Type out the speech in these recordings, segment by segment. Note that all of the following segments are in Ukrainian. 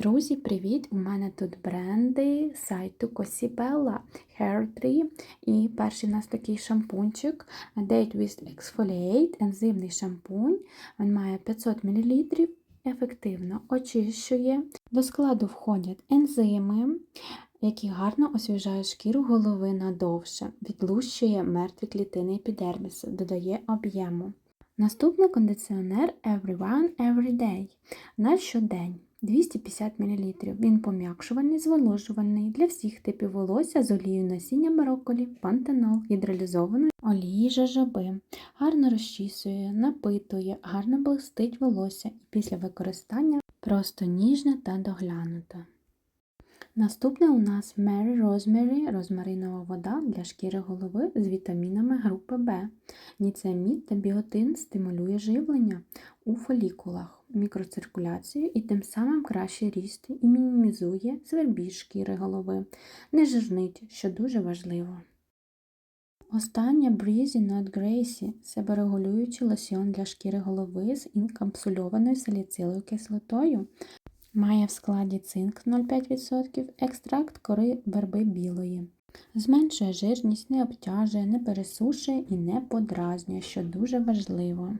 Друзі, привіт! У мене тут бренди сайту Cosibella Hair Tree. І перший у нас такий шампунчик Date with Exfoliate, ензимний шампунь. Він має 500 мл, ефективно очищує. До складу входять ензими, які гарно освіжають шкіру голови надовше, відлущує мертві клітини епідермісу, додає об'єму. Наступний кондиціонер Everyone Everyday на щодень. 250 мл. Він пом'якшувальний, зволожувальний для всіх типів волосся з олією насіння брокколі, пантенол, гідралізованої олії жажаби. Гарно розчісує, напитує, гарно блистить волосся і після використання просто ніжне та доглянуте. Наступне у нас Mary Rosemary розмаринова вода для шкіри голови з вітамінами групи В. Ніцеамід та біотин стимулює живлення у фолікулах, мікроциркуляцію і тим самим краще ріст і мінімізує свербіж шкіри голови, не жирнить, що дуже важливо. Останнє Breezy Not Gracie – себорегулюючий лосьйон для шкіри голови з інкапсульованою саліциловою кислотою. Має в складі цинк 0,5%, екстракт кори верби білої. Зменшує жирність, не обтяжує, не пересушує і не подразнює, що дуже важливо.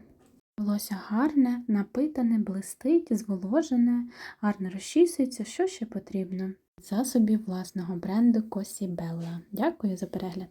Волосся гарне, напитане, блистить, зволожене, гарно розчісується, що ще потрібно. Засобів власного бренду Cosibella. Дякую за перегляд!